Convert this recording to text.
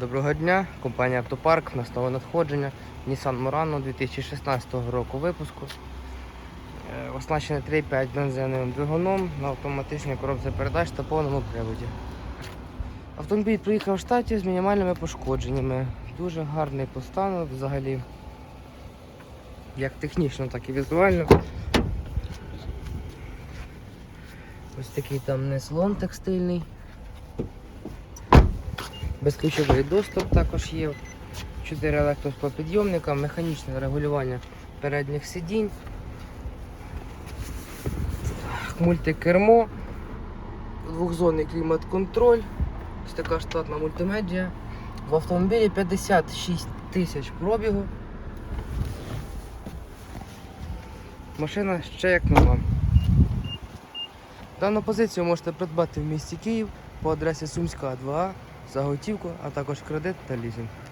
Доброго дня, компанія Автопарк, нас надходження. Nissan Murano 2016 року випуску. Е, Оснащений 3,5 бензиновим двигуном на автоматичній коробці передач та повному приводі. Автомобіль приїхав в штаті з мінімальними пошкодженнями. Дуже гарний по стану взагалі. Як технічно, так і візуально. Ось такий там не слон текстильний. Безключовий доступ також є. 4 електросклопідйомника, механічне регулювання передніх сидінь, мультикермо, двохзонний клімат-контроль, така штатна мультимедіа. В автомобілі 56 тисяч пробігу. Машина ще як нова. Дану позицію можете придбати в місті Київ по адресі Сумська 2А за готівку, а також кредит та лізинг.